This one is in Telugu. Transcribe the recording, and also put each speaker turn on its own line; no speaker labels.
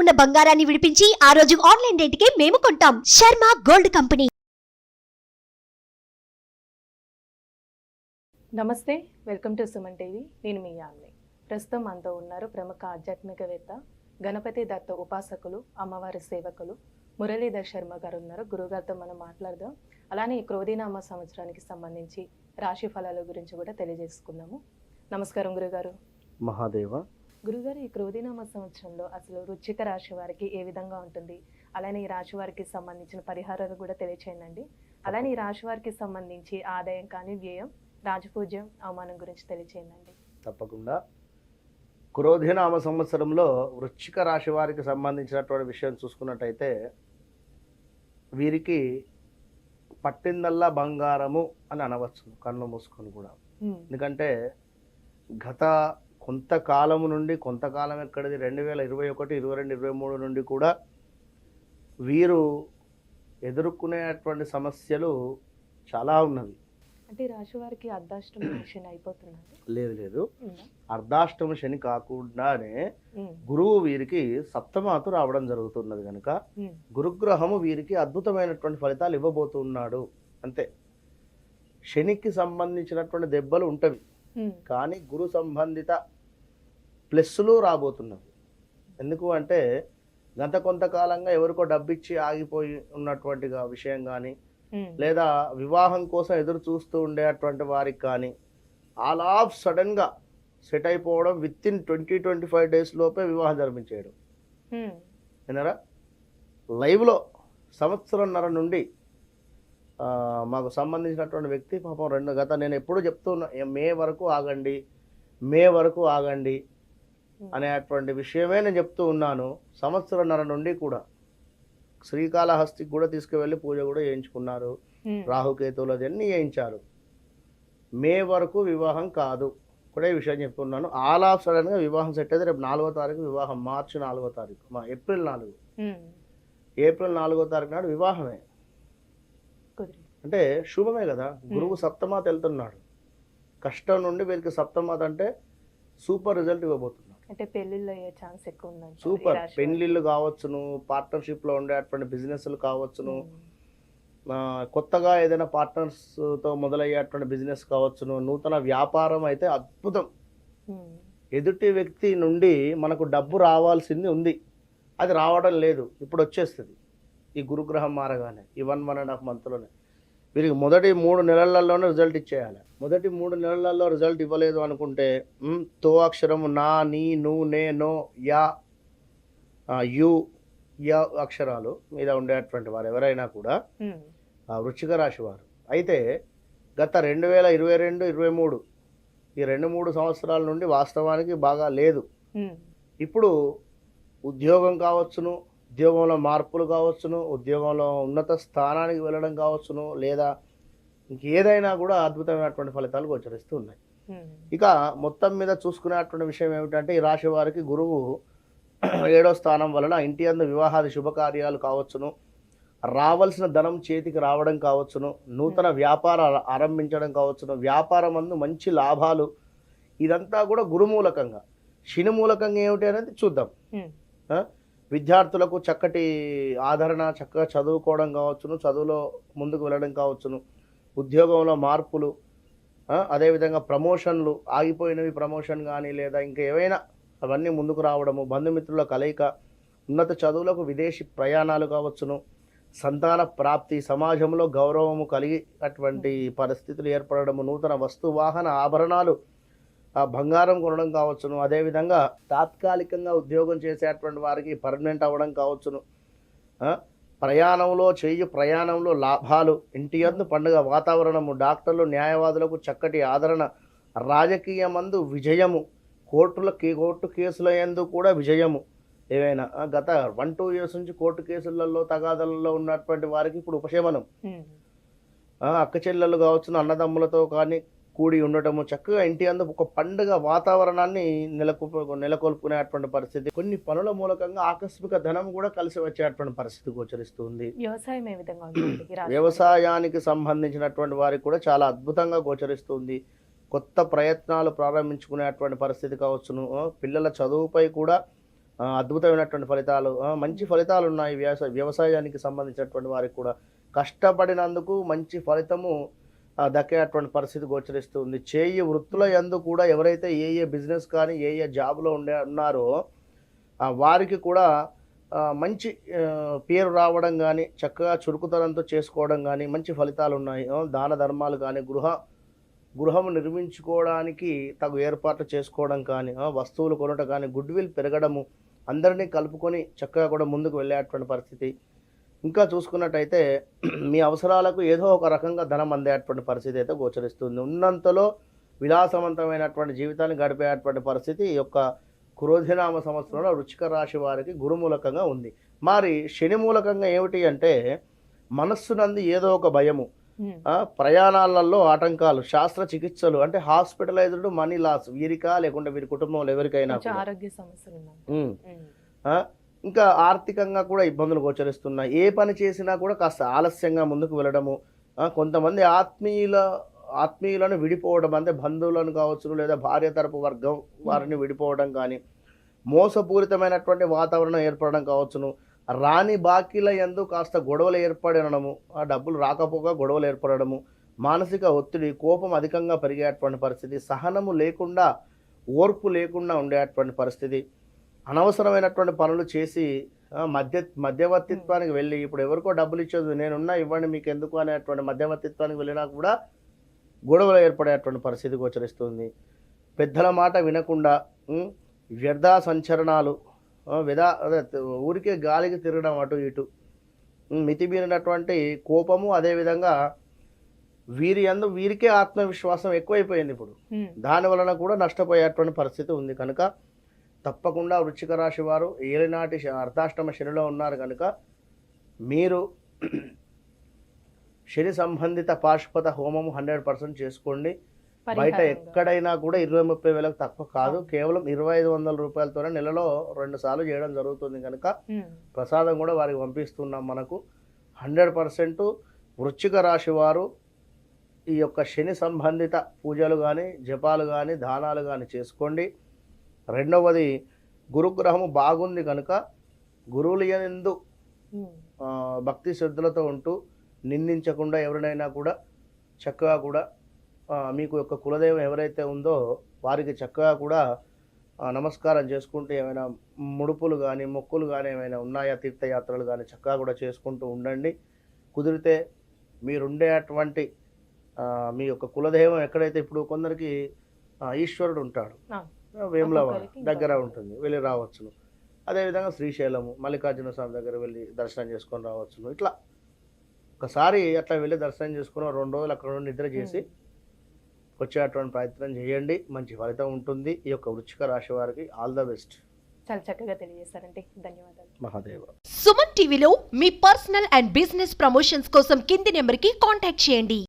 ఉన్న బంగారాన్ని విడిపించి ఆ రోజు ఆన్లైన్ రేటుకే మేము కొంటాం. Sharma gold company.
నమస్తే వెల్కమ్ టు సుమన్ టీవీ. నేను మీ యామ్ని. ప్రస్తుతం మనతో ఉన్నారు ప్రముఖ ఆధ్యాత్మికవేత్త గణపతి దత్త ఉపాసకులు అమ్మవారి సేవకులు మురళీధర్ శర్మ గారు ఉన్నారు. గురుగారితో మనం మాట్లాడదాం. అలానే ఈ క్రోధీనామ సంవత్సరానికి సంబంధించి రాశి ఫలాల గురించి కూడా తెలియజేసుకుందాము. నమస్కారం గురుగారు.
మహాదేవ
గురుగారు ఈ క్రోధీనామ సంవత్సరంలో అసలు రుచిక రాశి వారికి ఏ విధంగా ఉంటుంది? అలానే ఈ రాశి వారికి సంబంధించిన పరిహారాలు కూడా తెలియచేయండి అలానే ఈ రాశి వారికి సంబంధించి ఆదాయం కానీ వ్యయం రాజపూజ్యం అవమానం గురించి తెలియచేయండి
తప్పకుండా. క్రోధినామ సంవత్సరంలో వృశ్చిక రాశి వారికి సంబంధించినటువంటి విషయం చూసుకున్నట్టయితే వీరికి పట్టిందల్లా బంగారము అని అనవచ్చు కన్ను మూసుకొని కూడా. ఎందుకంటే గత కొంతకాలము నుండి కొంతకాలం ఎక్కడిది? రెండు వేల ఇరవై ఒకటి ఇరవై రెండు ఇరవై మూడు నుండి కూడా వీరు ఎదుర్కొనేటువంటి సమస్యలు చాలా ఉన్నవి.
అంటే రాశి వారికి అర్ధాష్టమి మిషన్ అయిపోతుందండి
లేదు లేదు? అర్ధాష్టమ శని కాకుండానే గురువు వీరికి సప్తమాతు రావడం జరుగుతున్నది కనుక గురుగ్రహము వీరికి అద్భుతమైనటువంటి ఫలితాలు ఇవ్వబోతున్నాడు. అంతే. శనికి సంబంధించినటువంటి దెబ్బలు ఉంటవి. కానీ గురు సంబంధిత ప్లస్సులు రాబోతున్నవి. ఎందుకు అంటే గత కొంతకాలంగా ఎవరికో డబ్బిచ్చి ఆగిపోయి ఉన్నటువంటి విషయం కానీ లేదా వివాహం కోసం ఎదురు చూస్తూ ఉండేటువంటి వారికి కానీ ఆల్ ఆఫ్ సడన్గా సెట్ అయిపోవడం within twenty twenty five days లోపే వివాహం జరిపించేయడం. విన్నారా? లైవ్లో సంవత్సరంన్నర నుండి మాకు సంబంధించినటువంటి వ్యక్తి పాపం రెండు గత నేను ఎప్పుడు చెప్తున్నా మే వరకు ఆగండి మే వరకు ఆగండి అనేటువంటి విషయమే నేను చెప్తూ ఉన్నాను. సంవత్సరంన్నర నుండి కూడా శ్రీకాళహస్తికి కూడా తీసుకువెళ్ళి పూజ కూడా చేయించుకున్నారు.
ఉమ్,
రాహుకేతువులది అన్నీ చేయించారు. మే వరకు వివాహం కాదు. కూడా ఈ విషయం చెప్తున్నాను. ఆల్ ఆఫ్ సడన్గా వివాహం సెట్ అయితే రేపు నాలుగో తారీఖు వివాహం మార్చి నాలుగో తారీఖు మా ఏప్రిల్ నాలుగు. ఏప్రిల్ నాలుగో తారీఖు నాడు వివాహమే. అంటే శుభమే కదా. గురువు సప్తమాత వెళ్తున్నాడు. కష్టం నుండి వీరికి సప్తమాత అంటే సూపర్ రిజల్ట్ ఇవ్వబోతున్నాడు.
అంటే పెళ్ళిళ్ళు అయ్యే ఛాన్స్ ఎక్కువ ఉందండి
సూపర్. పెళ్ళిళ్ళు కావచ్చును పార్ట్నర్షిప్లో ఉండేటువంటి బిజినెస్లు కావచ్చును కొత్తగా ఏదైనా పార్ట్నర్స్తో మొదలయ్యేటువంటి బిజినెస్ కావచ్చును నూతన వ్యాపారం అయితే అద్భుతం. ఎదుటి వ్యక్తి నుండి మనకు డబ్బు రావాల్సింది ఉంది. అది రావడం లేదు. ఇప్పుడు వచ్చేస్తుంది. ఈ గురుగ్రహం మారగానే ఈ వన్ వన్ అండ్ హాఫ్ మంత్లోనే వీరికి మొదటి మూడు నెలలలోనే రిజల్ట్ ఇచ్చేయాలి. మొదటి మూడు నెలలలో రిజల్ట్ ఇవ్వలేదు అనుకుంటే తో అక్షరము నా నీ ను నే నో యా యు యా అక్షరాలు మీద ఉండేటువంటి వారు ఎవరైనా కూడా ఆ వృశ్చిక రాశి వారు. అయితే గత రెండు వేల ఇరవై రెండు ఇరవై మూడు ఈ రెండు మూడు సంవత్సరాల నుండి వాస్తవానికి బాగా లేదు. ఇప్పుడు ఉద్యోగం కావచ్చును ఉద్యోగంలో మార్పులు కావచ్చును ఉద్యోగంలో ఉన్నత స్థానానికి వెళ్ళడం కావచ్చును లేదా ఇంకేదైనా కూడా అద్భుతమైనటువంటి ఫలితాలు గోచరిస్తూ ఉన్నాయి. ఇక మొత్తం మీద చూసుకునేటువంటి విషయం ఏమిటంటే ఈ రాశి వారికి గురువు ఏడో స్థానం వలన ఇంటి అందు వివాహాది శుభకార్యాలు కావచ్చును రావాల్సిన ధనం చేతికి రావడం కావచ్చును నూతన వ్యాపారాలు ఆరంభించడం కావచ్చును వ్యాపారం అందు మంచి లాభాలు ఇదంతా కూడా గురుమూలకంగా శని మూలకంగా ఏమిటి అనేది చూద్దాం? విద్యార్థులకు చక్కటి ఆదరణ చక్కగా చదువుకోవడం కావచ్చును చదువులో ముందుకు వెళ్ళడం కావచ్చును. ఉద్యోగంలో మార్పులు అదేవిధంగా ప్రమోషన్లు ఆగిపోయినవి ప్రమోషన్ కానీ లేదా ఇంకా ఏవైనా అవన్నీ ముందుకు రావడము బంధుమిత్రుల కలయిక ఉన్నత చదువులకు విదేశీ ప్రయాణాలు కావచ్చును. సంతాన ప్రాప్తి సమాజంలో గౌరవము కలిగినటువంటి పరిస్థితులు ఏర్పడడము నూతన వస్తు వాహన ఆభరణాలు బంగారం కొనడం కావచ్చును. అదేవిధంగా తాత్కాలికంగా ఉద్యోగం చేసేటువంటి వారికి పర్మనెంట్ అవ్వడం కావచ్చును. ప్రయాణంలో చేయి ప్రయాణంలో లాభాలు ఇంటి అందు పండుగ వాతావరణము డాక్టర్లు న్యాయవాదులకు చక్కటి ఆదరణ రాజకీయమందు విజయము కోర్టుల కోర్టు కేసుల యందు కూడా విజయము. ఏవైనా గత వన్ టూ ఇయర్స్ నుంచి కోర్టు కేసులలో తగాదలలో ఉన్నటువంటి వారికి ఇప్పుడు ఉపశమనం. అక్క చెల్లెలు కావచ్చు అన్నదమ్ములతో కానీ కూడి ఉండటము చక్కగా ఇంటి అందు ఒక పండుగ వాతావరణాన్ని నెలకొల్పు నెలకొల్పుకునేటువంటి పరిస్థితి. కొన్ని పనుల మూలకంగా ఆకస్మిక ధనం కూడా కలిసి వచ్చేటువంటి పరిస్థితి గోచరిస్తుంది.
వ్యవసాయం ఏ విధంగా
వ్యవసాయానికి సంబంధించినటువంటి వారికి కూడా చాలా అద్భుతంగా గోచరిస్తుంది. కొత్త ప్రయత్నాలు ప్రారంభించుకునేటువంటి పరిస్థితి కావచ్చును. పిల్లల చదువుపై కూడా అద్భుతమైనటువంటి ఫలితాలు మంచి ఫలితాలు ఉన్నాయి. వ్యవసాయ వ్యవసాయానికి సంబంధించినటువంటి వారికి కూడా. కష్టపడినందుకు మంచి ఫలితము దక్కేటువంటి పరిస్థితి గోచరిస్తుంది. చేయి వృత్తుల యందు కూడా ఎవరైతే ఏ ఏ బిజినెస్ కానీ ఏ ఏ జాబ్లో ఉండే ఉన్నారో వారికి కూడా మంచి పేరు రావడం కానీ చక్కగా చురుకుతనంతో చేసుకోవడం కానీ మంచి ఫలితాలు ఉన్నాయి. దాన ధర్మాలు కానీ గృహ గృహం నిర్మించుకోవడానికి తగు ఏర్పాట్లు చేసుకోవడం కానీ వస్తువులు కొనటం కానీ గుడ్ విల్ పెరగడము అందరినీ కలుపుకొని చక్కగా కూడా ముందుకు వెళ్ళేటువంటి పరిస్థితి ఇంకా చూసుకున్నట్టయితే మీ అవసరాలకు ఏదో ఒక రకంగా ధనం అందేటువంటి పరిస్థితి అయితే గోచరిస్తుంది. ఉన్నంతలో విలాసవంతమైనటువంటి జీవితాన్ని గడిపేటువంటి పరిస్థితి ఈ యొక్క క్రోధినామ సంవత్సరంలో వృచ్చిక రాశి వారికి గురుమూలకంగా ఉంది. మరి శని మూలకంగా ఏమిటి అంటే మనస్సునంది ఏదో ఒక భయము ప్రయాణాలలో ఆటంకాలు శాస్త్ర చికిత్సలు అంటే హాస్పిటలైజ్డ్ మనీ లాస్ వీరికా లేకుంటే వీరి కుటుంబంలో ఎవరికైనా.
ఆరోగ్య సమస్యలు
ఇంకా ఆర్థికంగా కూడా ఇబ్బందులు గోచరిస్తున్నాయి. ఏ పని చేసినా కూడా కాస్త ఆలస్యంగా ముందుకు వెళ్ళడము కొంతమంది ఆత్మీయుల ఆత్మీయులను విడిపోవడం అంటే బంధువులను కావచ్చు లేదా భార్య తరపు వర్గం వారిని విడిపోవడం కానీ మోసపూరితమైనటువంటి వాతావరణం ఏర్పడడం కావచ్చును. రాని బాకీల యందు కాస్త గొడవలు ఏర్పడడము ఆ డబ్బులు రాకపోగా గొడవలు ఏర్పడము మానసిక ఒత్తిడి కోపం అధికంగా పెరిగేటువంటి పరిస్థితి సహనము లేకుండా ఓర్పు లేకుండా ఉండేటువంటి పరిస్థితి అనవసరమైనటువంటి పనులు చేసి మధ్య మధ్యవర్తిత్వానికి వెళ్ళి ఇప్పుడు ఎవరికో డబ్బులు ఇచ్చేది నేనున్నా ఇవ్వండి మీకు ఎందుకు అనేటువంటి మధ్యవర్తిత్వానికి వెళ్ళినా కూడా గొడవలు ఏర్పడేటువంటి పరిస్థితి గోచరిస్తుంది. పెద్దల మాట వినకుండా వ్యర్థ సంచరణాలు విధా ఊరికే గాలికి తిరగడం అటు ఇటు మితిమీరినటువంటి కోపము అదేవిధంగా వీరి అందు వీరికే ఆత్మవిశ్వాసం ఎక్కువైపోయింది ఇప్పుడు. దాని వలన కూడా నష్టపోయేటువంటి పరిస్థితి ఉంది. కనుక తప్పకుండా వృశ్చిక రాశి వారు ఏలినాటి అర్ధాష్టమ శనిలో ఉన్నారు కనుక మీరు శని సంబంధిత పాశుపత హోమం హండ్రెడ్ పర్సెంట్ చేసుకోండి. బయట. ఎక్కడైనా కూడా ఇరవై ముప్పై వేలకు తక్కువ కాదు. కేవలం ఇరవై ఐదు వందల రూపాయలతోనే నెలలో రెండు సార్లు చేయడం జరుగుతుంది కనుక ప్రసాదం కూడా వారికి పంపిస్తున్నాం మనకు. హండ్రెడ్ పర్సెంట్ వృశ్చిక రాశి వారు ఈ యొక్క శని సంబంధిత పూజలు కానీ జపాలు కానీ దానాలు కానీ చేసుకోండి. రెండవది గురుగ్రహము బాగుంది కనుక గురువులు ఎందు భక్తి శ్రద్ధలతో ఉంటూ నిందించకుండా ఎవరినైనా కూడా చక్కగా కూడా మీకు యొక్క కులదైవం ఎవరైతే ఉందో వారికి చక్కగా కూడా నమస్కారం చేసుకుంటూ ఏమైనా ముడుపులు కానీ మొక్కులు కానీ ఏమైనా ఉన్నాయా? తీర్థయాత్రలు కానీ చక్కగా కూడా చేసుకుంటూ ఉండండి. కుదిరితే మీరుండేటువంటి మీ యొక్క కులదైవం ఎక్కడైతే ఇప్పుడు కొందరికి ఈశ్వరుడు ఉంటాడు. వేములవాడ దగ్గర. ఉంటుంది వెళ్ళి రావచ్చును. అదేవిధంగా శ్రీశైలము మల్లికార్జున స్వామి దగ్గర వెళ్ళి దర్శనం చేసుకొని రావచ్చును. ఇట్లా ఒకసారి అట్లా వెళ్ళి దర్శనం చేసుకుని రెండు రోజులు అక్కడ నిద్ర చేసి వచ్చేటువంటి ప్రయత్నం చేయండి మంచి ఫలితం ఉంటుంది. ఈ యొక్క వృచ్చిక రాశి వారికి ఆల్ ద బెస్ట్.
చాలా చక్కగా తెలియజేశారండి. ధన్యవాదాలు.
మహాదేవ.
సుమన్ టీవీలో మీ పర్సనల్ అండ్ బిజినెస్ ప్రమోషన్స్ కోసం కింది నెంబర్కి కాంటాక్ట్ చేయండి.